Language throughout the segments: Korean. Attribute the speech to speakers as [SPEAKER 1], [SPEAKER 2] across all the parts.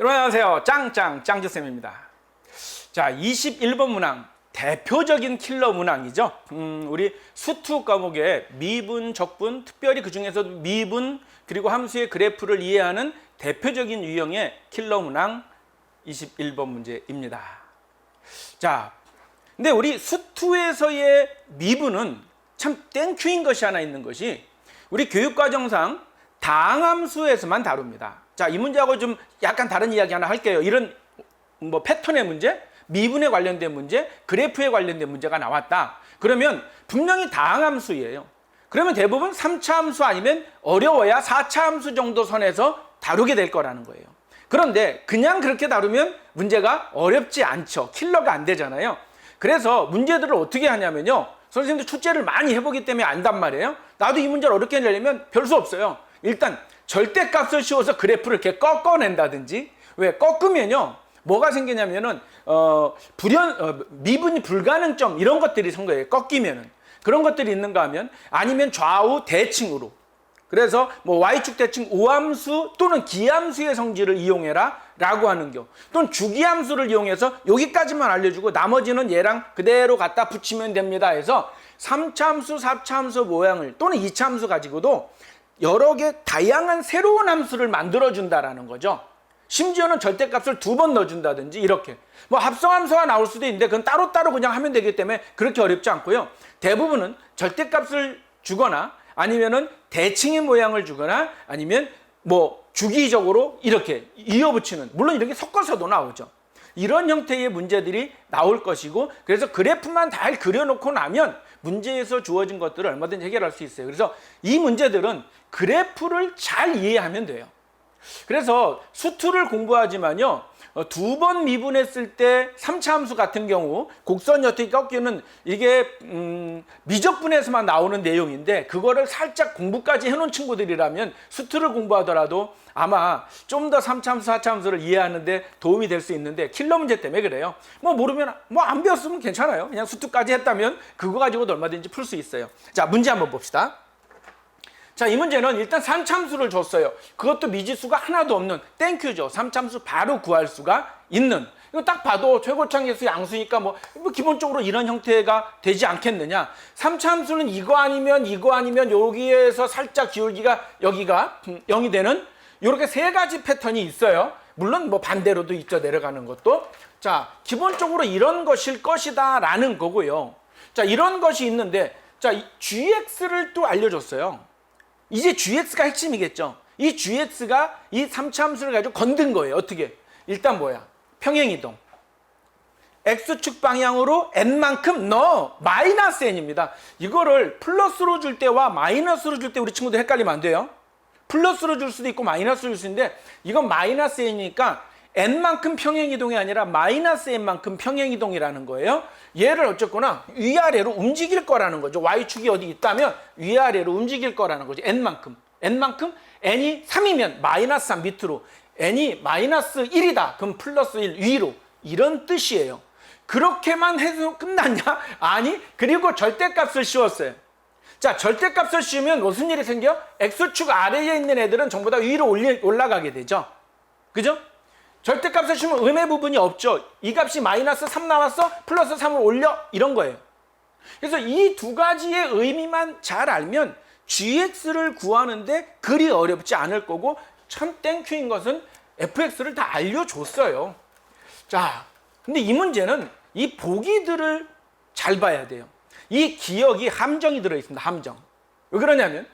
[SPEAKER 1] 여러분 안녕하세요. 짱짱 짱주쌤입니다. 자, 21번 문항 대표적인 킬러 문항이죠. 음, 우리 수투 과목의 미분, 적분, 특별히 그 중에서 미분 그리고 함수의 그래프를 이해하는 대표적인 유형의 킬러 문항 21번 문제입니다. 자, 근데 우리 수투에서의 미분은 참 땡큐인 것이 하나 있는 것이 우리 교육과정상 다항함수에서만 다룹니다. 자, 이 문제하고 좀 약간 다른 이야기 하나 할게요. 이런 뭐 패턴의 문제, 미분에 관련된 문제, 그래프에 관련된 문제가 나왔다. 그러면 분명히 다항함수예요. 그러면 대부분 3차 함수 아니면 어려워야 4차 함수 정도 선에서 다루게 될 거라는 거예요. 그런데 그냥 그렇게 다루면 문제가 어렵지 않죠. 킬러가 안 되잖아요. 그래서 문제들을 어떻게 하냐면요. 선생님도 출제를 많이 해보기 때문에 안단 말이에요. 나도 이 문제를 어렵게 내려면 별 수 없어요. 일단 절대값을 씌워서 그래프를 이렇게 꺾어낸다든지 왜 꺾으면요. 뭐가 생기냐면은 어 불연 어, 미분이 불가능점 이런 것들이 생겨요. 꺾이면은 그런 것들이 있는가 하면 아니면 좌우 대칭으로 그래서 뭐 y축 대칭 오함수 또는 기함수의 성질을 이용해라 라고 하는 경 또는 주기함수를 이용해서 여기까지만 알려주고 나머지는 얘랑 그대로 갖다 붙이면 됩니다 해서 3차함수, 4차함수 모양을 또는 2차함수 가지고도 여러 개 다양한 새로운 함수를 만들어 준다라는 거죠. 심지어는 절대값을 두 번 넣어준다든지 이렇게 뭐 합성함수가 나올 수도 있는데 그건 따로따로 그냥 하면 되기 때문에 그렇게 어렵지 않고요. 대부분은 절대값을 주거나 아니면은 대칭의 모양을 주거나 아니면 뭐 주기적으로 이렇게 이어붙이는 물론 이렇게 섞어서도 나오죠. 이런 형태의 문제들이 나올 것이고 그래서 그래프만 잘 그려놓고 나면 문제에서 주어진 것들을 얼마든지 해결할 수 있어요. 그래서 이 문제들은 그래프를 잘 이해하면 돼요. 그래서 수투를 공부하지만요. 어, 두번 미분했을 때 3차 함수 같은 경우 곡선 여택이 꺾이는 이게 음, 미적분에서만 나오는 내용인데 그거를 살짝 공부까지 해놓은 친구들이라면 수투를 공부하더라도 아마 좀 더 3차 함수, 4차 함수를 이해하는데 도움이 될 수 있는데 킬러 문제 때문에 그래요. 뭐 모르면 뭐 안 배웠으면 괜찮아요. 그냥 수투까지 했다면 그거 가지고도 얼마든지 풀 수 있어요. 자 문제 한번 봅시다. 자, 이 문제는 일단 3참수를 줬어요. 그것도 미지수가 하나도 없는 땡큐죠. 3참수 바로 구할 수가 있는. 이거 딱 봐도 최고창계수 양수니까 뭐, 뭐 기본적으로 이런 형태가 되지 않겠느냐. 3참수는 이거 아니면 이거 아니면 여기에서 살짝 기울기가 여기가 0이 되는 이렇게 세 가지 패턴이 있어요. 물론 뭐 반대로도 있죠. 내려가는 것도. 자, 기본적으로 이런 것일 것이다 라는 거고요. 자, 이런 것이 있는데 자, 이 GX를 또 알려줬어요. 이제 GX가 핵심이겠죠. 이 GX가 이 3차 함수를 가지고 건든 거예요. 어떻게? 일단 뭐야? 평행이동. X축 방향으로 n만큼 넣어. 마이너스 n입니다. 이거를 플러스로 줄 때와 마이너스로 줄 때 우리 친구들 헷갈리면 안 돼요. 플러스로 줄 수도 있고 마이너스로 줄 수 있는데 이건 마이너스 n이니까 n만큼 평행이동이 아니라 마이너스 n만큼 평행이동이라는 거예요. 얘를 어쨌거나 위아래로 움직일 거라는 거죠. y축이 어디 있다면 위아래로 움직일 거라는 거죠. n만큼. n만큼 n이 3이면 마이너스 3 밑으로 n이 마이너스 1이다. 그럼 플러스 1 위로. 이런 뜻이에요. 그렇게만 해서 끝났냐? 아니, 그리고 절대값을 씌웠어요. 자, 절대값을 씌우면 무슨 일이 생겨? x축 아래에 있는 애들은 전부 다 위로 올리, 올라가게 되죠. 그죠? 절대값을 씌우면 음의 부분이 없죠. 이 값이 마이너스 3 나왔어? 플러스 3을 올려? 이런 거예요. 그래서 이 두 가지의 의미만 잘 알면 gx를 구하는데 그리 어렵지 않을 거고 참 땡큐인 것은 fx를 다 알려줬어요. 자, 근데 이 문제는 이 보기들을 잘 봐야 돼요. 이 기억이 함정이 들어있습니다. 함정. 왜 그러냐면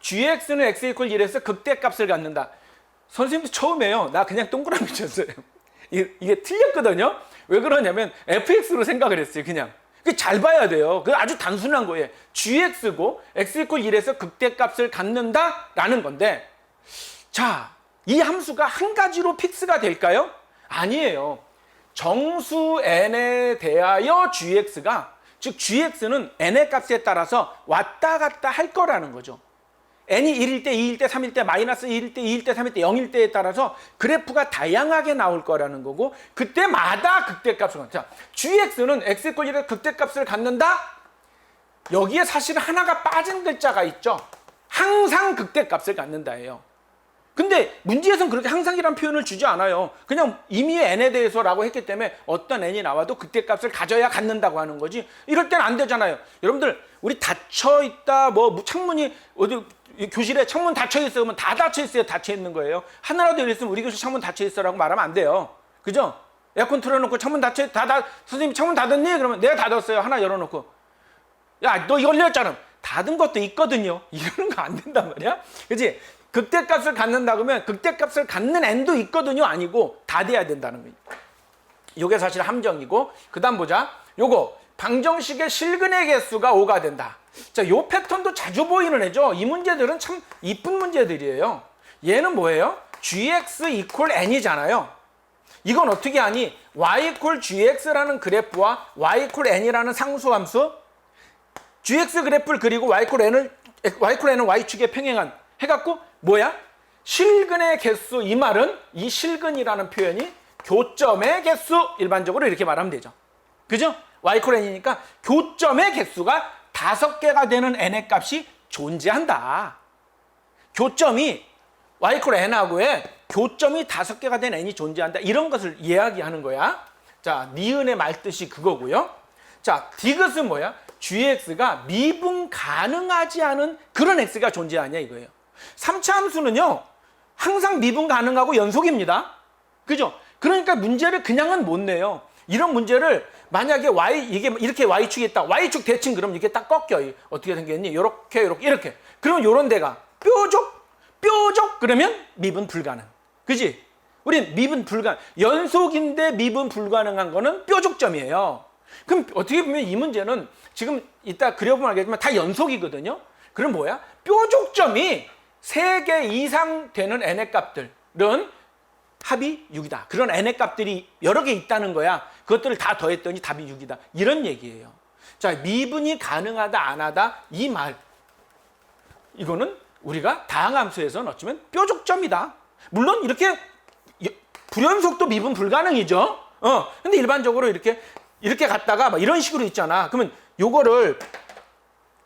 [SPEAKER 1] gx는 x 이퀄 1에서 극대값을 갖는다. 선생님도 처음에요. 나 그냥 동그라미 쳤어요. 이게, 이게 틀렸거든요. 왜 그러냐면 fx로 생각을 했어요. 그냥. 그잘 봐야 돼요. 그 아주 단순한 거예요. gx고 x 이퀄 1에서 극대값을 갖는다라는 건데 자, 이 함수가 한 가지로 픽스가 될까요? 아니에요. 정수 n에 대하여 gx가 즉 gx는 n의 값에 따라서 왔다 갔다 할 거라는 거죠. N이 1일 때, 2일 때, 3일 때, 마이너스 1일 때, 2일 때, 3일 때, 0일 때에 따라서 그래프가 다양하게 나올 거라는 거고 그때마다 극대값을 갖자. gx는 x 꼴 1의 극대값을 갖는다? 여기에 사실 하나가 빠진 글자가 있죠. 항상 극대값을 갖는다예요. 근데 문제에서는 그렇게 항상이란 표현을 주지 않아요. 그냥 이미 n에 대해서라고 했기 때문에 어떤 n이 나와도 그때 값을 가져야 갖는다고 하는 거지. 이럴 땐 안 되잖아요. 여러분들 우리 닫혀 있다 뭐 창문이 어디 이 교실에 창문 닫혀 있어 그러면 다 닫혀 있어요. 닫혀 있는 거예요. 하나라도 이랬으면 우리 교실 창문 닫혀 있어라고 말하면 안 돼요. 그죠? 에어컨 틀어놓고 창문 닫혀 닫아 선생님 창문 닫았니? 그러면 내가 닫았어요. 하나 열어놓고 야 너 열렸잖아. 닫은 것도 있거든요. 이러는 거 안 된단 말이야. 그지? 극대값을 갖는다 그러면 극대값을 갖는 n도 있거든요. 아니고 다 돼야 된다는 거예요. 요게 사실 함정이고 그다음 보자. 요거 방정식의 실근의 개수가 5가 된다. 자, 요 패턴도 자주 보이는 애죠. 이 문제들은 참 이쁜 문제들이에요. 얘는 뭐예요? gx equal n이잖아요. 이건 어떻게 하니? y equal gx라는 그래프와 y equal n이라는 상수함수 gx 그래프를 그리고 y equal n을 y equal n은 y축에 평행한 해갖고 뭐야? 실근의 개수 이 말은 이 실근이라는 표현이 교점의 개수 일반적으로 이렇게 말하면 되죠. 그죠? Y equal n이니까 교점의 개수가 다섯 개가 되는 n의 값이 존재한다. 교점이 y equal n하고의 교점이 다섯 개가 된 n이 존재한다. 이런 것을 이야기하는 거야. 자, 니은의 말뜻이 그거고요. 자, 디귿은 뭐야? gx가 미분 가능하지 않은 그런 x가 존재하냐 이거예요. 3차 함수는요. 항상 미분 가능하고 연속입니다. 그죠? 그러니까 문제를 그냥은 못 내요. 이런 문제를 만약에 y 이게 이렇게 y축이 있다. y축 대칭 그럼 이게 딱 꺾여. 어떻게 생겼니? 요렇게 요렇게 이렇게. 그럼 요런 데가 뾰족 뾰족 그러면 미분 불가능. 그지? 우린 미분 불가능. 연속인데 미분 불가능한 거는 뾰족점이에요. 그럼 어떻게 보면 이 문제는 지금 이따 그려보면 알겠지만 다 연속이거든요. 그럼 뭐야? 뾰족점이 3개 이상 되는 n의 값들은 합이 6이다. 그런 n의 값들이 여러 개 있다는 거야. 그것들을 다 더했더니 답이 6이다. 이런 얘기예요. 자, 미분이 가능하다, 안 하다, 이 말. 이거는 우리가 다항함수에서는 어쩌면 뾰족점이다. 물론 이렇게 불연속도 미분 불가능이죠. 어. 근데 일반적으로 이렇게 이렇게 갔다가 막 이런 식으로 있잖아. 그러면 요거를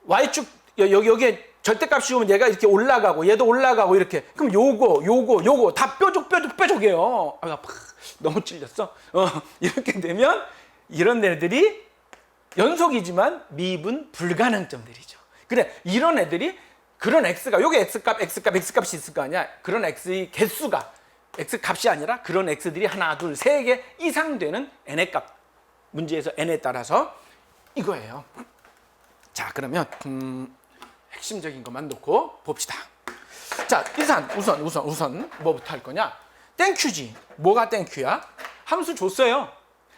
[SPEAKER 1] y축 여기 여기에 절대값이 오면 얘가 이렇게 올라가고 얘도 올라가고 이렇게 그럼 요거 요거 요거 다 뾰족 뾰족 뾰족이에요. 아, 팍, 너무 찔렸어. 어, 이렇게 되면 이런 애들이 연속이지만 미분 불가능점들이죠. 그래 이런 애들이 그런 x가 요게 x값 x값 x값이 있을 거 아니야. 그런 x의 개수가 x 값이 아니라 그런 x들이 하나 둘 세 개 이상 되는 n의 값 문제에서 n에 따라서 이거예요. 자 그러면 음, 핵심적인 것만 놓고 봅시다. 자 일단 우선 우선 우선 뭐부터 할 거냐? 땡큐지. 뭐가 땡큐야? 함수 줬어요.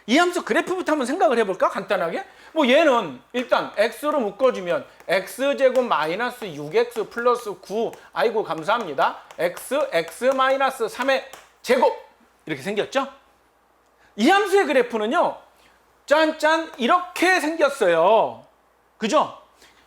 [SPEAKER 1] 이 함수 그래프부터 한번 생각을 해볼까? 간단하게. 뭐 얘는 일단 x로 묶어주면 x제곱 마이너스 6x 플러스 9 아이고 감사합니다. x x 마이너스 3의 제곱 이렇게 생겼죠? 이 함수의 그래프는요. 짠짠 이렇게 생겼어요. 그죠?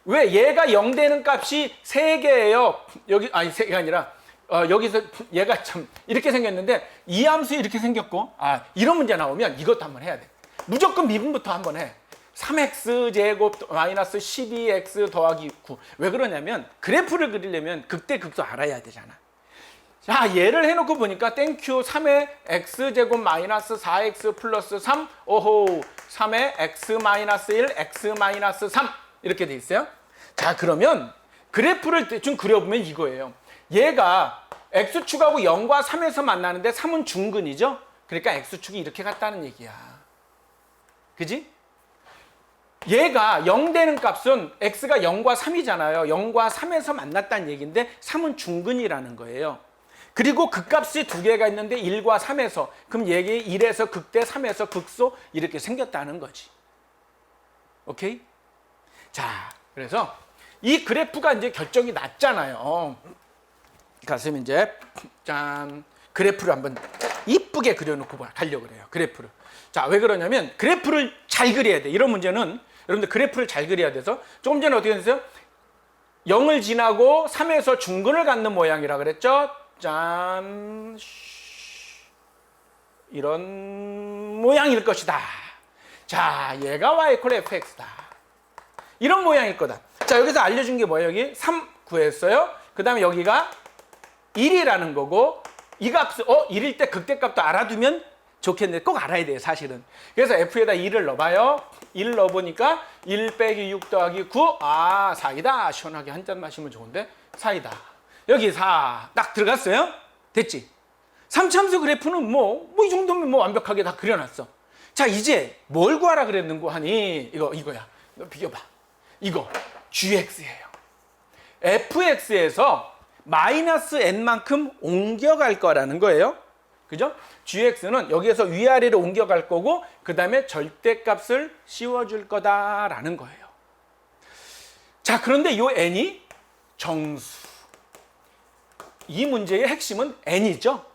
[SPEAKER 1] 왜 얘가 0 되는 값이 3개예요. 여기 아니 3개가 아니라 어, 여기서 얘가 참 이렇게 생겼는데 이 함수 이렇게 생겼고 아 이런 문제 나오면 이것도 한번 해야 돼. 무조건 미분부터 한번 해. 3x 제곱 마이너스 12x 더하기 9. 왜 그러냐면 그래프를 그리려면 극대 극소 알아야 되잖아. 자, 얘를 해놓고 보니까 땡큐 3의 x 제곱 마이너스 4x 플러스 3 오호 3의 x 마이너스 1 x 마이너스 3 이렇게 돼 있어요. 자, 그러면 그래프를 대충 그려보면 이거예요. 얘가 x축하고 0과 3에서 만나는데 3은 중근이죠. 그러니까 x축이 이렇게 갔다는 얘기야. 그지? 얘가 0 되는 값은 x가 0과 3이잖아요. 0과 3에서 만났다는 얘기인데 3은 중근이라는 거예요. 그리고 그 값이 두 개가 있는데 1과 3에서 그럼 얘기 1에서 극대 3에서 극소 이렇게 생겼다는 거지. 오케이? 자, 그래서 이 그래프가 이제 결정이 났잖아요. 가슴 이제 짠 그래프를 한번 이쁘게 그려놓고 가려고 그래요. 그래프를. 자, 왜 그러냐면 그래프를 잘 그려야 돼. 이런 문제는 여러분들 그래프를 잘 그려야 돼서 조금 전에 어떻게 됐어요? 0을 지나고 3에서 중근을 갖는 모양이라 그랬죠? 짠 이런 모양일 것이다. 자, 얘가 y 콜 fx다. 이런 모양일 거다. 자, 여기서 알려준 게 뭐예요? 여기 3 구했어요. 그 다음에 여기가 1이라는 거고 이 값을 어 1일 때 극대값도 알아두면 좋겠는데 꼭 알아야 돼요 사실은. 그래서 f에다 2를 넣어봐요. 1 넣어보니까 1 빼기 6 더하기 9아 4이다. 시원하게 한 잔 마시면 좋은데. 4이다. 여기 4 딱 들어갔어요? 됐지? 3참수 그래프는 뭐 뭐 이 정도면 뭐 완벽하게 다 그려놨어. 자 이제 뭘 구하라 그랬는고 하니? 이거 이거야. 너 비교봐. 이거 gx예요. Fx에서 마이너스 n만큼 옮겨갈 거라는 거예요. 그죠? gx는 여기에서 위아래로 옮겨갈 거고 그 다음에 절대값을 씌워줄 거다라는 거예요. 자 그런데 이 n이 정수. 이 문제의 핵심은 n이죠.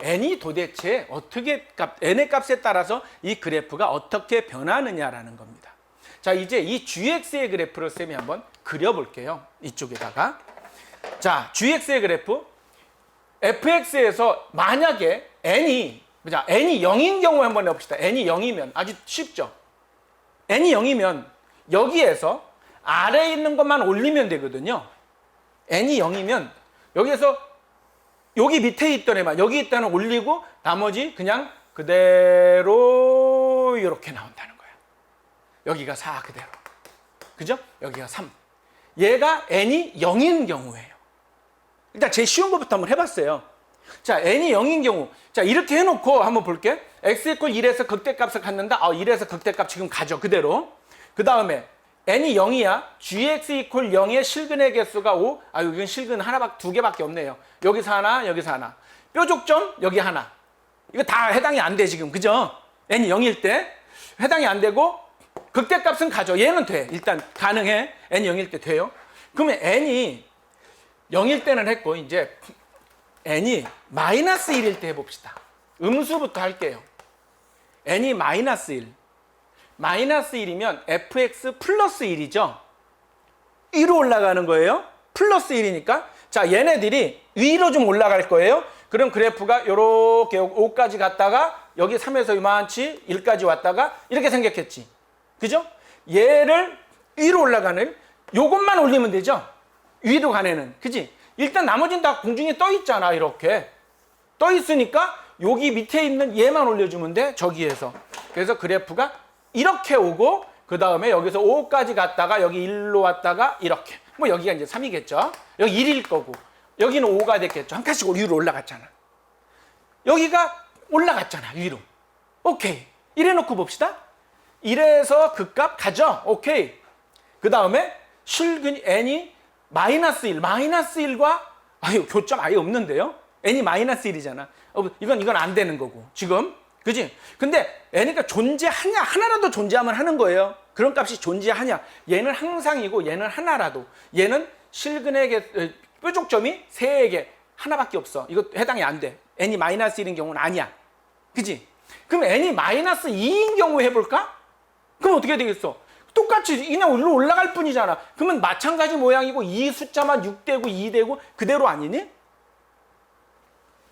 [SPEAKER 1] n이 도대체 어떻게 값, n의 값에 따라서 이 그래프가 어떻게 변하느냐라는 겁니다. 자 이제 이 gx의 그래프를 쌤이 한번 그려볼게요. 이쪽에다가 자 gx의 그래프 fx에서 만약에 n이 보자 n이 0인 경우 한번 해 봅시다. n이 0이면 아주 쉽죠. n이 0이면 여기에서 아래에 있는 것만 올리면 되거든요. n이 0이면 여기에서 여기 밑에 있던 애만 여기 있다는 올리고 나머지 그냥 그대로 이렇게 나온다는 거야. 여기가 4 그대로. 그죠? 여기가 3. 얘가 n이 0인 경우예요. 일단 제일 쉬운 것부터 한번 해봤어요. 자, n이 0인 경우. 자, 이렇게 해놓고 한번 볼게. x 이퀄 1에서 극대값을 갖는다. 아, 1에서 극대값 지금 가죠. 그대로. 그 다음에 n이 0이야. gx 이퀄 0의 실근의 개수가 5. 아, 여기는 실근 하나밖에, 두 개밖에 없네요. 여기서 하나, 여기서 하나. 뾰족점, 여기 하나. 이거 다 해당이 안 돼, 지금. 그죠? n이 0일 때. 해당이 안 되고, 극대값은 가죠. 얘는 돼. 일단 가능해. n이 0일 때 돼요. 그러면 n이 0일 때는 했고 이제 n이 마이너스 1일 때 해봅시다. 음수부터 할게요. n이 마이너스 1. 마이너스 1이면 fx 플러스 1이죠. 위로 올라가는 거예요. 플러스 1이니까. 자, 얘네들이 위로 좀 올라갈 거예요. 그럼 그래프가 요렇게 5까지 갔다가 여기 3에서 이만치 1까지 왔다가 이렇게 생겼겠지. 그죠? 얘를 위로 올라가는 요것만 올리면 되죠. 위로 가네는. 그지? 일단 나머지는 다 공중에 떠 있잖아. 이렇게. 떠 있으니까 여기 밑에 있는 얘만 올려주면 돼. 저기에서. 그래서 그래프가 이렇게 오고 그 다음에 여기서 5까지 갔다가 여기 1로 왔다가 이렇게. 뭐 여기가 이제 3이겠죠. 여기 1일 거고. 여기는 5가 됐겠죠. 한 칸씩 위로 올라갔잖아. 여기가 올라갔잖아. 위로. 오케이. 이래 놓고 봅시다. 이래서 극값 가죠. 오케이. 그 다음에 실근 n이 마이너스 1, 마이너스 1과 아유 교점 아예 없는데요. n이 마이너스 1이잖아. 어, 이건 이건 안 되는 거고 지금 그지? 근데 n이가 존재하냐 하나라도 존재하면 하는 거예요. 그런 값이 존재하냐? 얘는 항상이고 얘는 하나라도 얘는 실근의 개, 뾰족점이 세개 하나밖에 없어. 이거 해당이 안 돼. n이 마이너스 1인 경우는 아니야. 그지? 그럼 n이 마이너스 2인 경우 해볼까? 그럼 어떻게 되겠어? 똑같이 그냥 일로 올라갈 뿐이잖아. 그러면 마찬가지 모양이고 이 숫자만 6되고 2되고 그대로 아니니?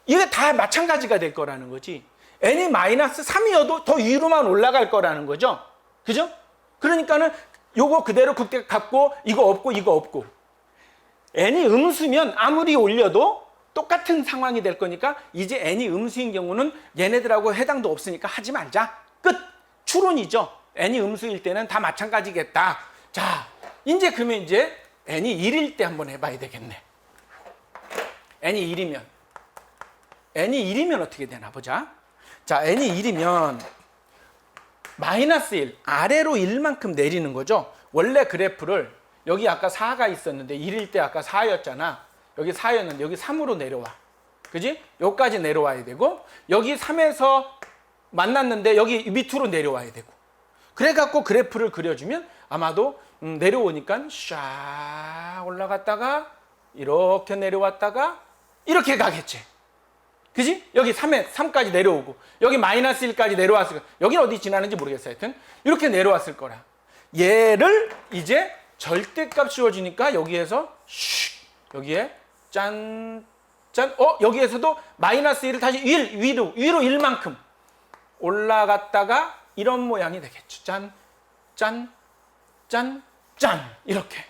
[SPEAKER 1] 이게 다 마찬가지가 될 거라는 거지. n이 마이너스 3이어도 더 위로만 올라갈 거라는 거죠. 그죠? 그러니까는 요거 그대로 극대 갖고 이거 없고 이거 없고 n이 음수면 아무리 올려도 똑같은 상황이 될 거니까 이제 n이 음수인 경우는 얘네들하고 해당도 없으니까 하지 말자. 끝. 추론이죠. N이 음수일 때는 다 마찬가지겠다. 자, 이제 그러면 이제 n이 1일 때 한번 해봐야 되겠네. n이 1이면 n이 1이면 어떻게 되나 보자. 자, n이 1이면 마이너스 1 아래로 1만큼 내리는 거죠. 원래 그래프를 여기 아까 4가 있었는데 1일 때 아까 4였잖아. 여기 4였는데 여기 3으로 내려와. 그지? 여기까지 내려와야 되고 여기 3에서 만났는데 여기 밑으로 내려와야 되고 그래갖고 그래프를 그려주면 아마도 음, 내려오니까 샤 올라갔다가 이렇게 내려왔다가 이렇게 가겠지. 그지? 여기 3에 3까지 내려오고 여기 마이너스 1까지 내려왔을 거야. 여기는 어디 지나는지 모르겠어요. 하여튼 이렇게 내려왔을 거라. 얘를 이제 절대값 씌워주니까 여기에서 슉 여기에 짠 짠, 어 여기에서도 마이너스 1을 다시 1 위로 위로 1만큼 올라갔다가 이런 모양이 되겠죠. 짠, 짠, 짠, 짠 이렇게.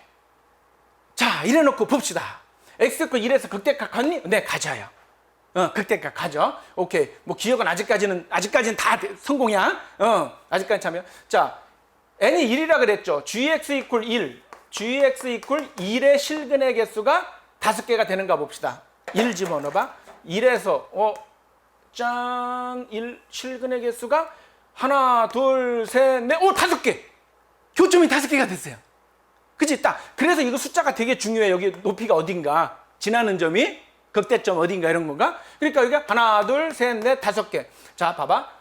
[SPEAKER 1] 자, 이래 놓고 봅시다. x 이퀄 1에서 극대값 갔니? 네, 가져요. 어, 극대값 가져. 오케이. 뭐 기억은 아직까지는 아직까지는 다 돼- 성공이야. 어, 아직까지 참여. 자, n이 1이라 그랬죠. gx 이퀄 1. gx 이퀄 1의 실근의 개수가 다섯 개가 되는가 봅시다. 1 집어넣어 봐. 1에서 어 짠, 1 실근의 개수가 하나, 둘, 셋, 넷, 오, 다섯 개. 교점이 다섯 개가 됐어요. 그치? 딱. 그래서 이거 숫자가 되게 중요해. 여기 높이가 어딘가. 지나는 점이 극대점 어딘가 이런 건가? 그러니까 여기가 하나, 둘, 셋, 넷, 다섯 개. 자, 봐봐.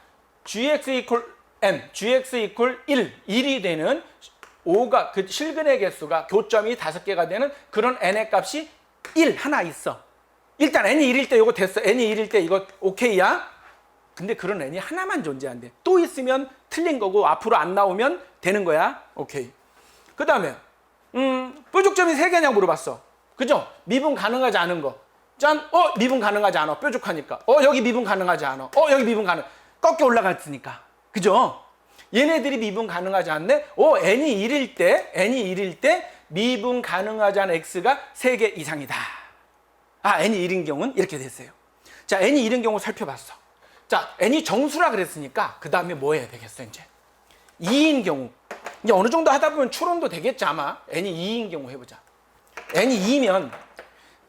[SPEAKER 1] gx 이퀄 n, gx 이퀄 1, 1이 되는 5가 그 실근의 개수가 교점이 다섯 개가 되는 그런 n의 값이 1 하나 있어. 일단 n이 1일 때 이거 됐어. n이 1일 때 이거 오케이야. 근데 그런 n이 하나만 존재한대. 또 있으면 틀린 거고 앞으로 안 나오면 되는 거야. 오케이. 그 다음에 음, 뾰족점이 세 개냐고 물어봤어. 그죠? 미분 가능하지 않은 거. 짠, 어, 미분 가능하지 않아. 뾰족하니까. 어, 여기 미분 가능하지 않아. 어, 여기 미분 가능. 꺾여 올라갔으니까. 그죠? 얘네들이 미분 가능하지 않네? 어, n이 1일 때, n이 1일 때 미분 가능하지 않은 x가 3개 이상이다. 아, n이 1인 경우는 이렇게 됐어요. 자, n이 1인 경우 살펴봤어. 자, n이 정수라 그랬으니까 그 다음에 뭐 해야 되겠어, 이제? 2인 경우. 이제 어느 정도 하다 보면 추론도 되겠지 아마. n이 2인 경우 해보자. n이 2면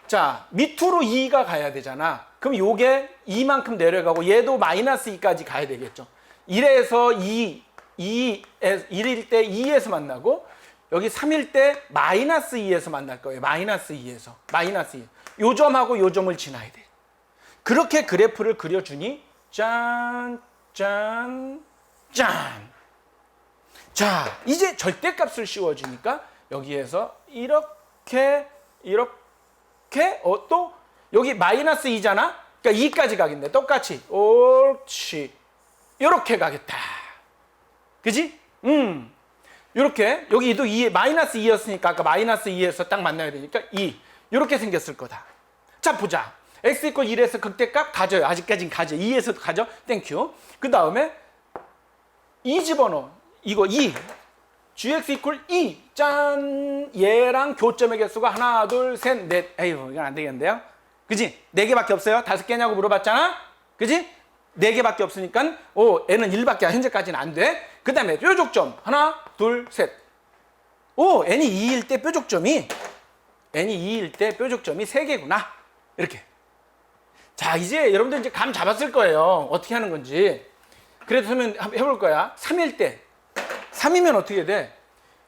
[SPEAKER 1] 자 밑으로 2가 가야 되잖아. 그럼 요게 2만큼 내려가고 얘도 마이너스 2까지 가야 되겠죠. 1에서 2, 2, 1일 때 2에서 만나고 여기 3일 때 마이너스 2에서 만날 거예요. 마이너스 2에서. 마이너스 2. 요 점하고 요 점을 지나야 돼. 그렇게 그래프를 그려주니 짠, 짠, 짠. 자, 이제 절대값을 씌워주니까 여기에서 이렇게 이렇게 어, 또 여기 마이너스 2잖아. 그러니까 2까지 가겠네. 똑같이 옳지. 이렇게 가겠다. 그지? 음. 이렇게 여기도 2 마이너스 2였으니까 아까 마이너스 2에서 딱 만나야 되니까 2 이렇게 생겼을 거다. 자 보자. X 이퀄 1에서 극대값 가져요. 아직까진 가져. 2에서도 가져. 땡큐. 그 다음에 2 집어넣어. 이거 2. gx 이퀄 2. 짠. 얘랑 교점의 개수가 하나, 둘, 셋, 넷. 에휴, 이건 안 되겠는데요. 그지? 네 개밖에 없어요. 다섯 개냐고 물어봤잖아. 그지? 네 개밖에 없으니까 오, n은 1밖에 현재까지는 안 돼. 그 다음에 뾰족점. 하나, 둘, 셋. 오, n이 2일 때 뾰족점이 n이 2일 때 뾰족점이 3개구나. 이렇게. 자, 이제 여러분들 이제 감 잡았을 거예요. 어떻게 하는 건지. 그래서 하면 해볼 거야. 3일 때. 3이면 어떻게 돼?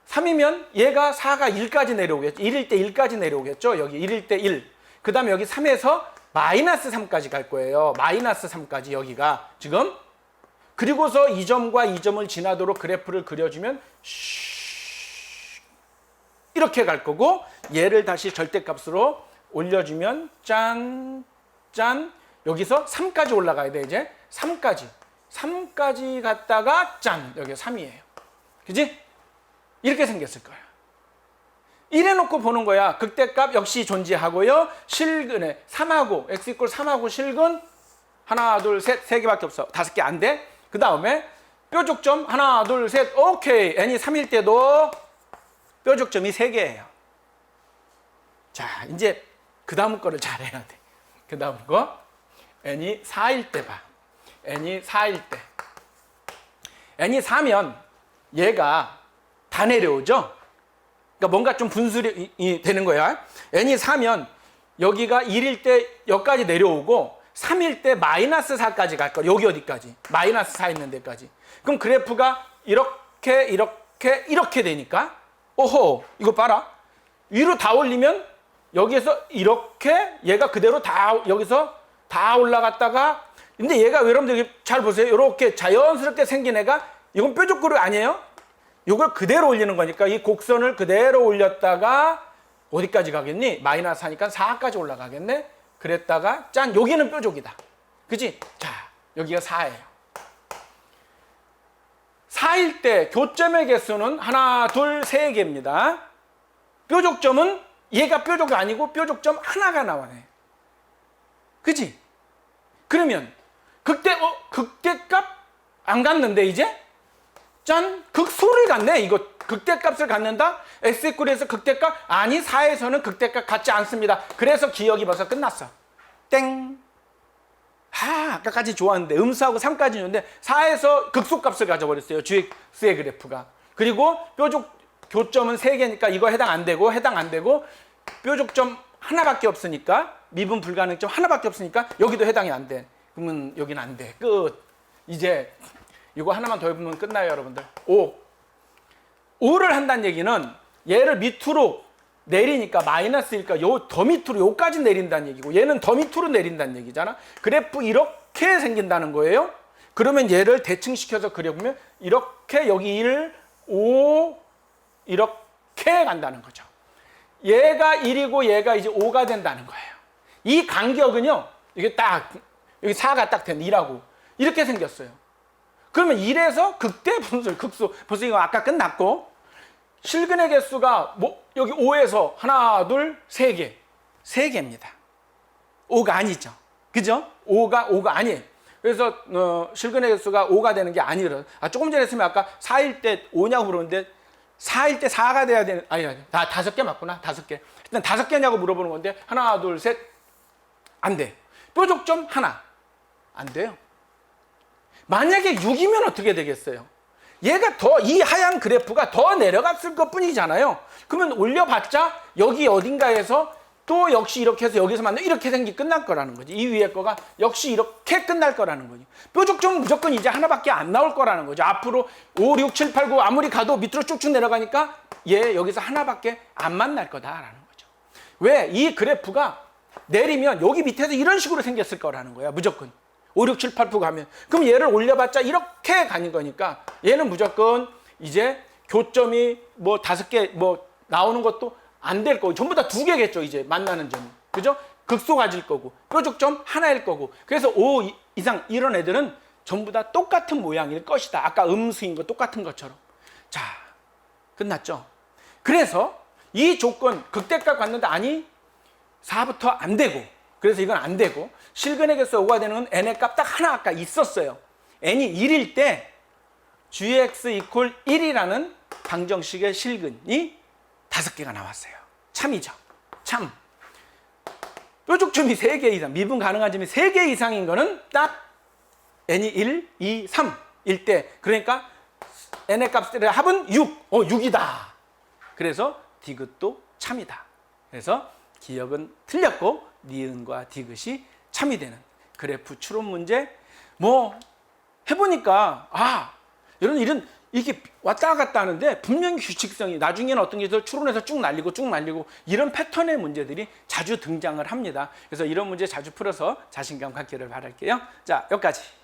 [SPEAKER 1] 3이면 얘가 4가 1까지 내려오겠죠. 1일 때 1까지 내려오겠죠. 여기 1일 때 1. 그 다음에 여기 3에서 마이너스 3까지 갈 거예요. 마이너스 3까지 여기가 지금. 그리고서 이 점과 이 점을 지나도록 그래프를 그려주면 쉬- 이렇게 갈 거고 얘를 다시 절대값으로 올려주면 짠, 짠. 여기서 3까지 올라가야 돼 이제. 3까지. 3까지 갔다가 짠. 여기 3이에요. 그지? 이렇게 생겼을 거야. 이래 놓고 보는 거야. 극대값 역시 존재하고요. 실근에 3하고 x 이퀄 3하고 실근. 하나 둘 셋 세 개밖에 없어. 다섯 개 안 돼. 그 다음에 뾰족점 하나 둘 셋 오케이. n이 3일 때도 뾰족점이 세 개예요. 자 이제 그 다음 거를 잘해야 돼 그 다음 거 n이 4일 때 봐. n이 4일 때. n이 4면 얘가 다 내려오죠? 그러니까 뭔가 좀 분술이 이- 되는 거야. n이 4면 여기가 1일 때 여기까지 내려오고 3일 때 마이너스 4까지 갈 거야. 여기 어디까지? 마이너스 4 있는 데까지. 그럼 그래프가 이렇게 이렇게 이렇게 되니까 오호 이거 봐라. 위로 다 올리면 여기에서 이렇게 얘가 그대로 다 여기서 다 올라갔다가 근데 얘가 여러분들 잘 보세요. 이렇게 자연스럽게 생긴 애가 이건 뾰족그룹 아니에요? 이걸 그대로 올리는 거니까 이 곡선을 그대로 올렸다가 어디까지 가겠니? 마이너스 하니까 4까지 올라가겠네. 그랬다가 짠 여기는 뾰족이다. 그지? 자 여기가 4예요. 4일 때 교점의 개수는 하나, 둘, 세 개입니다. 뾰족점은 얘가 뾰족이 아니고 뾰족점 하나가 나와네. 그지? 그러면 극대 어 극대값 안 갔는데 이제 짠 극소를 갔네 이거 극대값을 갖는다? x-equal에서 극대값? 아니 4에서는 극대값 갖지 않습니다. 그래서 기억이 벌써 끝났어. 땡. 아, 아까까지 좋았는데 음수하고 3까지 좋은데 4에서 극소값을 가져버렸어요. GX의 그래프가. 그리고 뾰족 교점은 3개니까 이거 해당 안 되고 해당 안 되고 뾰족점 하나밖에 없으니까 미분 불가능점 하나밖에 없으니까 여기도 해당이 안 돼. 그러면 여기는 안 돼. 끝. 이제 이거 하나만 더 해보면 끝나요, 여러분들. 5. 5를 한다는 얘기는 얘를 밑으로 내리니까 마이너스니까 요 더 밑으로 요까지 내린다는 얘기고 얘는 더 밑으로 내린다는 얘기잖아. 그래프 이렇게 생긴다는 거예요. 그러면 얘를 대칭시켜서 그려보면 이렇게 여기 1, 5 이렇게 간다는 거죠. 얘가 1이고 얘가 이제 5가 된다는 거예요. 이 간격은요. 이게 딱 여기 4가 딱 된 2라고 이렇게 생겼어요. 그러면 1에서 극대 분수 극수 벌써 이거 아까 끝났고 실근의 개수가 뭐 여기 5에서 하나 둘 세 개. 세 개입니다. 5가 아니죠. 그죠? 5가 5가 아니에요. 그래서 어, 실근의 개수가 5가 되는 게 아니라 아, 조금 전에 했으면 아까 4일 때 5냐고 물었는데 4일 때 4가 돼야 되는 아니 아니 다 다섯 개 맞구나. 다섯 개. 일단 다섯 개냐고 물어보는 건데 하나 둘 셋 안 돼. 뾰족점 하나. 안 돼요. 만약에 6이면 어떻게 되겠어요? 얘가 더 이 하얀 그래프가 더 내려갔을 것 뿐이잖아요. 그러면 올려봤자 여기 어딘가에서 또 역시 이렇게 해서 여기서 만나 이렇게 생기 끝날 거라는 거지. 이 위에 거가 역시 이렇게 끝날 거라는 거지. 뾰족점은 무조건 이제 하나밖에 안 나올 거라는 거죠. 앞으로 5, 6, 7, 8, 9 아무리 가도 밑으로 쭉쭉 내려가니까 얘 여기서 하나밖에 안 만날 거다라는 거죠. 왜? 이 그래프가 내리면 여기 밑에서 이런 식으로 생겼을 거라는 거야. 무조건. 5, 6, 7, 8, 9 가면. 그럼 얘를 올려봤자 이렇게 가는 거니까 얘는 무조건 이제 교점이 뭐 다섯 개 뭐 나오는 것도 안 될 거고 전부 다 두 개겠죠. 이제 만나는 점이. 그죠? 극소 가질 거고 뾰족점 하나일 거고 그래서 5 이- 이상 이런 애들은 전부 다 똑같은 모양일 것이다. 아까 음수인 거 똑같은 것처럼. 자, 끝났죠? 그래서 이 조건 극대값 갔는데 아니 4부터 안 되고 그래서 이건 안 되고 개수 5가 되는 건 n의 값 딱 하나 아까 있었어요. n이 1일 때 gx 이퀄 1이라는 방정식의 실근이 다섯 개가 나왔어요. 참이죠. 참. 뾰족 점이 3개 이상, 미분 가능한 점이 3개 이상인 거는 딱 n이 1, 2, 3일 때 그러니까 n의 값들의 합은 6. 어, 6이다. 그래서 디귿도 참이다. 그래서 기억은 틀렸고 니은과 디귿이 참이 되는 그래프 추론 문제 뭐 해보니까 아 이런 이런 이게 왔다 갔다 하는데 분명히 규칙성이 나중에는 어떤 게 있어 추론해서 쭉 날리고 쭉 날리고 이런 패턴의 문제들이 자주 등장을 합니다. 그래서 이런 문제 자주 풀어서 자신감 갖기를 바랄게요. 자 여기까지.